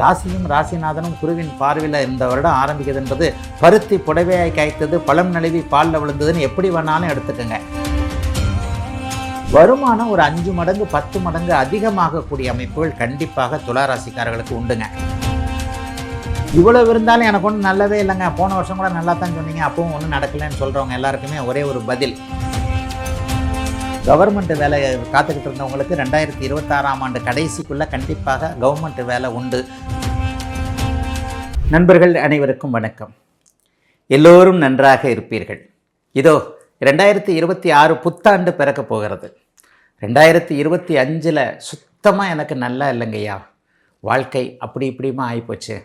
ராசியும் ராசிநாதனும் குருவின் பார்வையில் இந்த வருடம் ஆரம்பிக்குது என்பது பருத்தி புடவையாய் காய்த்தது பழம் நழுவி பாலில் விழுந்ததுன்னு எப்படி வேணாலும் எடுத்துக்கோங்க. வருமானம் ஒரு அஞ்சு மடங்கு பத்து மடங்கு அதிகமாகக்கூடிய அமைப்புகள் கண்டிப்பாக துளாராசிக்காரர்களுக்கு உண்டுங்க. இவ்வளவு இருந்தாலும் எனக்கு ஒன்றும் நல்லதே இல்லைங்க. போன வருஷம் கூட நல்லா தான் சொன்னீங்க. அப்பவும் ஒன்றும் நடக்கலைன்னு சொல்கிறவங்க எல்லாருக்குமே ஒரே ஒரு பதில். கவர்மெண்ட் வேலை காத்துக்கிட்டு இருந்தவங்களுக்கு ரெண்டாயிரத்தி இருபத்தாறாம் ஆண்டு கடைசிக்குள்ளே கண்டிப்பாக கவர்மெண்ட் வேலை உண்டு. நண்பர்கள் அனைவருக்கும் வணக்கம். எல்லோரும் நன்றாக இருப்பீர்கள். இதோ ரெண்டாயிரத்தி இருபத்தி ஆறு புத்தாண்டு பிறக்க போகிறது. ரெண்டாயிரத்தி இருபத்தி அஞ்சில் சுத்தமாக எனக்கு நல்லா இல்லைங்கய்யா. வாழ்க்கை அப்படி இப்படிமா ஆகிப்போச்சு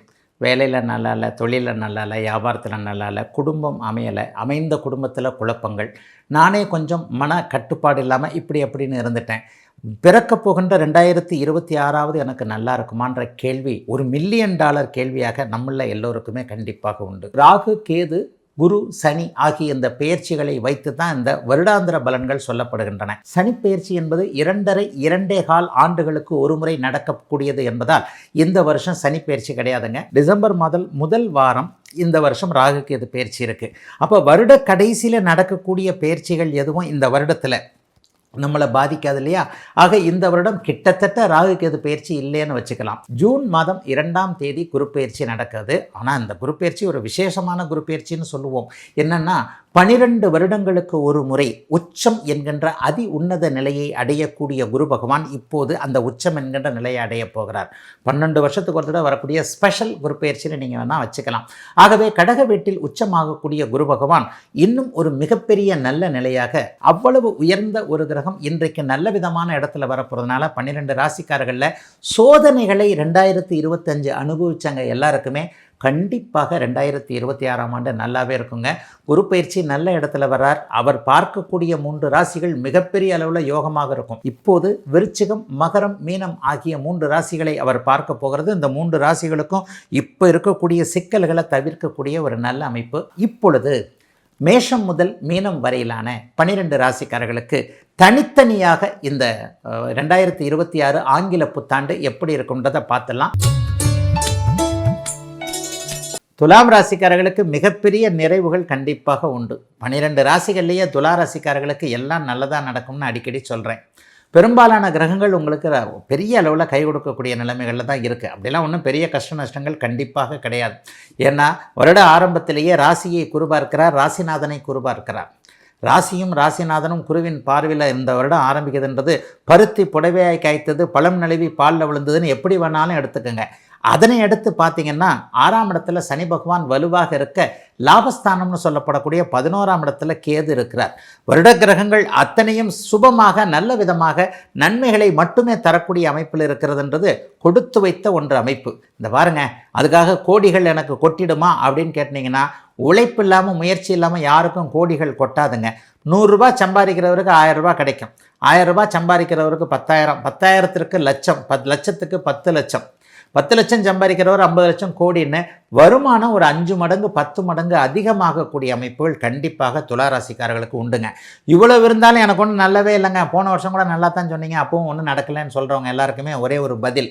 வேலையில் நல்லா இல்லை தொழிலில் நல்லா இல்லை வியாபாரத்தில் நல்லா இல்லை குடும்பம் அமையலை அமைந்த குடும்பத்தில் குழப்பங்கள். நானே கொஞ்சம் மன கட்டுப்பாடு இல்லாமல் இப்படி அப்படின்னு இருந்துட்டேன். பிறக்க போகின்ற ரெண்டாயிரத்தி இருபத்தி ஆறாவது எனக்கு நல்லா இருக்குமான்ற கேள்வி ஒரு மில்லியன் டாலர் கேள்வியாக நம்மள எல்லோருக்குமே கண்டிப்பாக உண்டு. ராகு கேது குரு சனி ஆகிய இந்த பெயர்ச்சிகளை வைத்து தான் இந்த வருடாந்திர பலன்கள் சொல்லப்படுகின்றன. சனி பெயர்ச்சி என்பது இரண்டரை இரண்டே கால் ஆண்டுகளுக்கு ஒரு முறை நடக்கக்கூடியது என்பதால் இந்த வருஷம் சனி பெயர்ச்சி கிடையாதுங்க. டிசம்பர் மாதம் முதல் வாரம் இந்த வருஷம் ராகுக்கு இது பயிற்சி இருக்குது அப்போ வருட கடைசியில் நடக்கக்கூடிய பயிற்சிகள் எதுவும் இந்த வருடத்தில் நம்மளை பாதிக்காது இல்லையா? ஆக இந்த வருடம் கிட்டத்தட்ட ராகு கேது பயிற்சி இல்லைன்னு வச்சுக்கலாம். ஜூன் மாதம் இரண்டாம் தேதி குருப்பெயர்ச்சி நடக்குது. ஆனால் அந்த குருப்பெயர்ச்சி ஒரு விசேஷமான குருப்பெயர்ச்சின்னு சொல்லுவோம். என்னென்னா பனிரெண்டு வருடங்களுக்கு ஒரு முறை உச்சம் என்கின்ற அதி உன்னத நிலையை அடையக்கூடிய குரு பகவான் இப்போது அந்த உச்சம் என்கின்ற நிலையை அடைய போகிறார். பன்னெண்டு வருஷத்துக்கு ஒரு தடவை வரக்கூடிய ஸ்பெஷல் குரு பயிற்சின்னு நீங்கள் வேணால் வச்சுக்கலாம். ஆகவே கடக வீட்டில் உச்சமாகக்கூடிய குரு பகவான் இன்னும் ஒரு மிகப்பெரிய நல்ல நிலையாக அவ்வளவு உயர்ந்த ஒரு கிரகம் இன்றைக்கு நல்ல விதமான இடத்துல வரப்போகிறதுனால பன்னிரெண்டு ராசிக்காரர்களில் சோதனைகளை ரெண்டாயிரத்தி இருபத்தஞ்சு அனுபவித்தாங்க எல்லாருக்குமே கண்டிப்பாக ரெண்டாயிரத்தி இருபத்தி ஆறாம் ஆண்டு நல்லாவே இருக்குங்க. குரு பயிற்சி நல்ல இடத்துல வர்றார். அவர் பார்க்கக்கூடிய மூன்று ராசிகள் மிகப்பெரிய அளவில் யோகமாக இருக்கும். இப்போது விருச்சிகம் மகரம் மீனம் ஆகிய மூன்று ராசிகளை அவர் பார்க்க போகிறது. இந்த மூன்று ராசிகளுக்கும் இப்போ இருக்கக்கூடிய சிக்கல்களை தவிர்க்கக்கூடிய ஒரு நல்ல அமைப்பு. இப்பொழுது மேஷம் முதல் மீனம் வரையிலான பனிரெண்டு ராசிக்காரர்களுக்கு தனித்தனியாக இந்த ரெண்டாயிரத்தி இருபத்தி ஆறு ஆங்கில புத்தாண்டு எப்படி இருக்குன்றதை பார்த்துலாம் துலாம் ராசிக்காரர்களுக்கு மிகப்பெரிய நிறைவுகள் கண்டிப்பாக உண்டு. பன்னிரெண்டு ராசிகள்லேயே துலா ராசிக்காரர்களுக்கு எல்லாம் நல்லதாக நடக்கும்னு அடிக்கடி சொல்கிறேன் பெரும்பாலான கிரகங்கள் உங்களுக்கு பெரிய அளவில் கை கொடுக்கக்கூடிய நிலைமைகளில் தான் இருக்குது அப்படிலாம் ஒன்றும் பெரிய கஷ்ட நஷ்டங்கள் கண்டிப்பாக கிடையாது. ஏன்னா வருட ஆரம்பத்திலேயே ராசியை குருபார்க்கிறார் ராசிநாதனை குருபார்க்கிறார். ராசியும் ராசிநாதனும் குருவின் பார்வையில் இந்த வருடம் ஆரம்பிக்குதுன்றது பருத்தி புடவையாய் காய்த்தது பழம் நழுவி பாலில் விழுந்ததுன்னு எப்படி வேணாலும் எடுத்துக்கோங்க. அதனை அடுத்து பார்த்தீங்கன்னா ஆறாம் இடத்துல சனி பகவான் வலுவாக இருக்க லாபஸ்தானம்னு சொல்லப்படக்கூடிய பதினோராம் இடத்துல கேது இருக்கிறார். வருட கிரகங்கள் அத்தனையும் சுபமாக நல்ல விதமாக நன்மைகளை மட்டுமே தரக்கூடிய அமைப்பில் இருக்கிறதுன்றது கொடுத்து வைத்த ஒன்று அமைப்பு. இந்த பாருங்க அதுக்காக கோடிகள் எனக்கு கொட்டிடுமா அப்படின்னு கேட்டிங்கன்னா உழைப்பு இல்லாமல் முயற்சி இல்லாமல் யாருக்கும் கோடிகள் கொட்டாதுங்க. நூறுரூபா சம்பாதிக்கிறவருக்கு ஆயிரம் ரூபாய் கிடைக்கும். ஆயிரம் ரூபாய் சம்பாதிக்கிறவருக்கு பத்தாயிரம் பத்தாயிரத்திற்கு லட்சம் பத் லட்சத்துக்கு பத்து லட்சம். பத்து லட்சம் சம்பாதிக்கிறவர் ஐம்பது லட்சம் கோடின்னு வருமானம் ஒரு அஞ்சு மடங்கு பத்து மடங்கு அதிகமாகக்கூடிய அமைப்புகள் கண்டிப்பாக துளாராசிக்காரர்களுக்கு உண்டுங்க. இவ்வளவு இருந்தாலும் எனக்கு ஒன்றும் நல்லவே இல்லைங்க. போன வருஷம் கூட நல்லா தான் சொன்னீங்க. அப்பவும் ஒன்றும் நடக்கலைன்னு சொல்கிறவங்க எல்லாருக்குமே ஒரே ஒரு பதில்.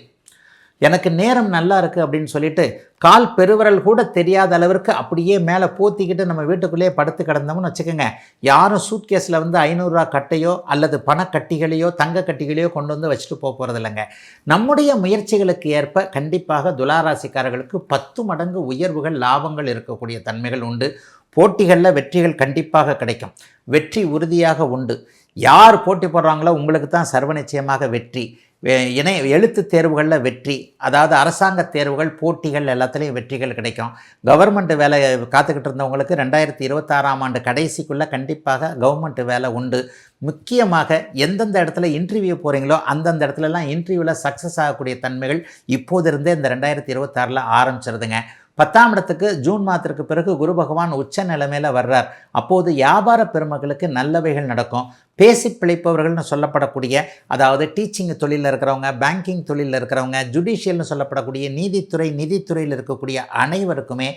எனக்கு நேரம் நல்லா இருக்குது அப்படின்னு சொல்லிட்டு கால் பெருவரல் கூட தெரியாத அளவிற்கு அப்படியே மேலே போத்திக்கிட்டு நம்ம வீட்டுக்குள்ளேயே படுத்து கிடந்தோம்னு வச்சுக்கோங்க. யாரும் சூட்கேஸில் வந்து ஐநூறுரூவா கட்டையோ அல்லது பணக்கட்டிகளையோ தங்க கட்டிகளையோ கொண்டு வந்து வச்சுட்டு போக போகிறது இல்லைங்க நம்முடைய முயற்சிகளுக்கு ஏற்ப கண்டிப்பாக துளாராசிக்காரர்களுக்கு பத்து மடங்கு உயர்வுகள் லாபங்கள் இருக்கக்கூடிய தன்மைகள் உண்டு. போட்டிகளில் வெற்றிகள் கண்டிப்பாக கிடைக்கும். வெற்றி உறுதியாக உண்டு. யார் போட்டி போடுறாங்களோ உங்களுக்கு தான் சர்வ நிச்சயமாக வெற்றி. இணை எழுத்து தேர்வுகளில் வெற்றி அதாவது அரசாங்க தேர்வுகள் போட்டிகள் எல்லாத்துலேயும் வெற்றிகள் கிடைக்கும். கவர்மெண்ட் வேலை காத்துக்கிட்டு இருந்தவங்களுக்கு ரெண்டாயிரத்தி இருபத்தாறாம் ஆண்டு கடைசிக்குள்ளே கண்டிப்பாக கவர்மெண்ட் வேலை உண்டு. முக்கியமாக எந்தெந்த இடத்துல இன்டர்வியூ போகிறீங்களோ அந்தந்த இடத்துலலாம் இன்டர்வியூவில் சக்ஸஸ் ஆகக்கூடிய தன்மைகள் இப்போதிருந்தே இந்த ரெண்டாயிரத்தி இருபத்தாறில் ஆரம்பிச்சிருதுங்க. பத்தாம் இடத்துக்கு ஜூன் மாதத்திற்கு பிறகு குரு பகவான் உச்ச நிலைமையில் வர்றார். அப்போது வியாபார பெருமக்களுக்கு நல்லவைகள் நடக்கும். பேசி பிழைப்பவர்கள்னு சொல்லப்படக்கூடிய அதாவது டீச்சிங் தொழிலில் இருக்கிறவங்க பேங்கிங் தொழிலில் இருக்கிறவங்க ஜுடிஷியல்னு சொல்லப்படக்கூடிய நீதித்துறை நிதித்துறையில் இருக்கக்கூடிய அனைவருக்குமே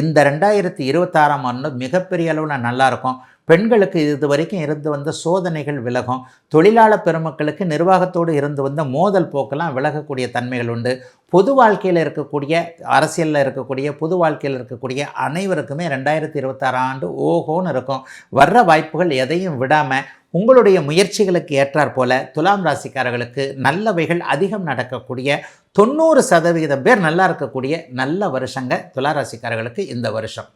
இந்த ரெண்டாயிரத்தி இருபத்தாறாம் ஆண்டு மிகப்பெரிய அளவில் நல்லாயிருக்கும் பெண்களுக்கு இது வரைக்கும் இருந்து வந்த சோதனைகள் விலகும். தொழிலாளர் பெருமக்களுக்கு நிர்வாகத்தோடு இருந்து வந்த மோதல் போக்கெல்லாம் விலகக்கூடிய தன்மைகள் உண்டு. பொது வாழ்க்கையில் இருக்கக்கூடிய அரசியலில் இருக்கக்கூடிய பொது வாழ்க்கையில் இருக்கக்கூடிய அனைவருக்குமே ரெண்டாயிரத்தி இருபத்தாறு ஆண்டு ஓஹோன்னு இருக்கும். வர்ற வாய்ப்புகள் எதையும் விடாமல் உங்களுடைய முயற்சிகளுக்கு ஏற்றாற் போல துலாம் ராசிக்காரர்களுக்கு நல்லவைகள் அதிகம் நடக்கக்கூடிய தொண்ணூறு சதவிகிதம் பேர் நல்லா இருக்கக்கூடிய நல்ல வருஷங்க துலா ராசிக்காரர்களுக்கு இந்த வருஷம்.